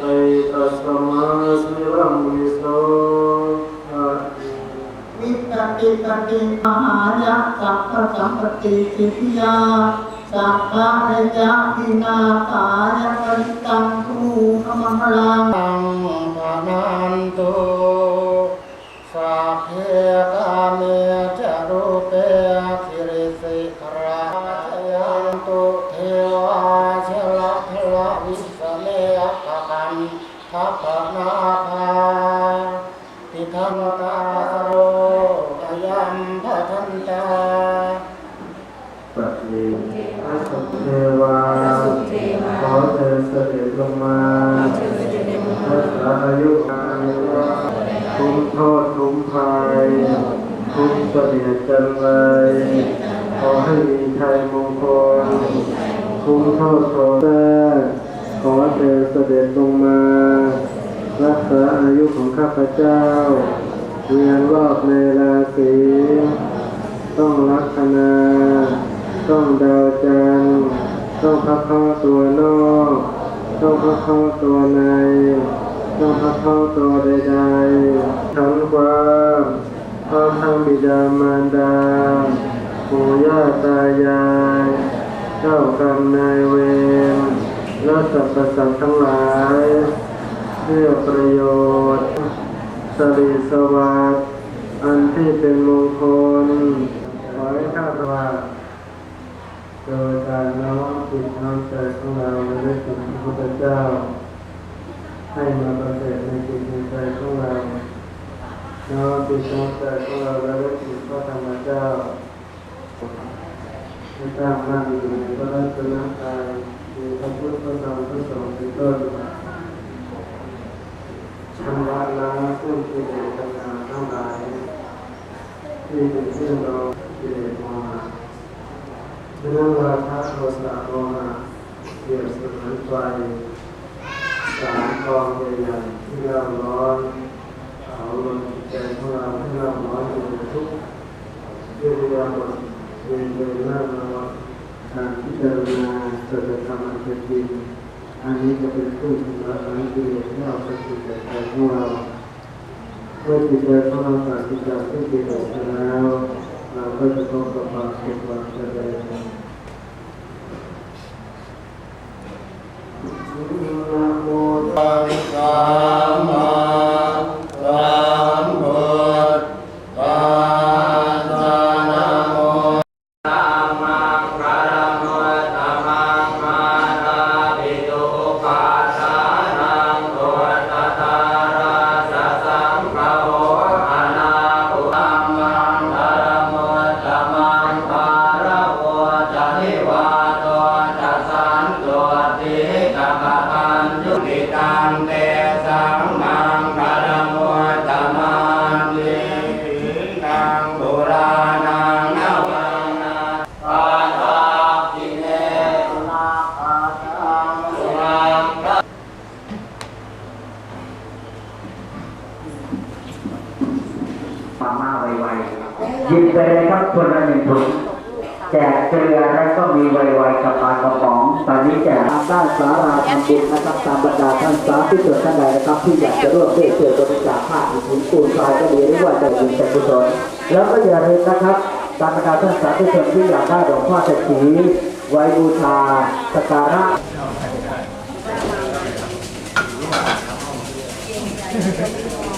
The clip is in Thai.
ติตัสมาสีรังวิโสภะวิปติมหายะสัพพสัมปติสิทธิยาสัพพะเรยะวินาศายะปริตังคูขมังลา ขอเชิญเสด็จลงมารักษาอายุการคุ้มโทษคุ้มภัยคุ้มเสนียดจันไรขอให้มีชัยมงคลคุ้มโทษโทษแท้ขอเชิญเสด็จลงมา รักษาอายุของข้าพเจ้าเวียนรอบในราศีต้องลัคนา ต้องดาวจันทร์ ต้องพักเข้าตัวนอกต้องพักเข้าตัวในต้องพักเข้าตัวใดๆทั้งความพร้อมทั้งบิดามารดาปู่ย่าตายายเจ้ากรรมนายเวรและสรรพสัตว์ทั้งหลายเพื่อประโยชน์สริสวัสดิ์อันที่เป็นมงคลขอให้ข้าพเจ้า โดยการน้อมจิตน้อมใจของเราในเรื่องถึงพระพุทธเจ้า ให้มาประเสริฐในจิตในใจของเราน้อมจิตน้อมใจของเราและเรื่องถึงพระธรรมเจ้าให้ตั้งมั่นอยู่ในพระรัตนตรัยมีพระพุทธพระธรรมพระสงฆ์เป็นต้นชำระล้างซึ่งกิเลสต่างๆทั้งหลายที่เป็นเรื่องเรากิเลส เรื่องราคะโทสะโมหะเกี่ยวเสมือนไฟสามกองใหญ่ๆที่เราร้อนเผาลงจิตใจของเราให้เราร้อนอยู่ทุกเรื่องราวหมดเรียนเดินหน้าเราการพิจารณาสัจธรรมอันเป็นจริงอันนี้จะเป็นเครื่องชำระล้างกิเลสที่เราเป็นจิตใจของเราเมื่อจิตใจของเราตัดสินใจที่กิเลสแล้ว เราก็ ยิบไปเลยครับคนละหนึ่งถุงแจกเกลือแล้วก็มีไวๆกับปลากระป๋องตอนนี้แจกทางด้านสาราทำบุญนะครับตามบรรดาท่านสาธุชนท่านใดนะครับที่อยากจะร่วมด้วยช่วยบริจาคผ้าอุดหนุนปูนทรายก็ดีหรือว่าจะบุญจะกุศล แล้วก็อย่าลืมนะครับตามบรรดาท่านสาธุชนที่อยากได้หลวงพ่อเศรษฐีไว้บูชาสกการะเ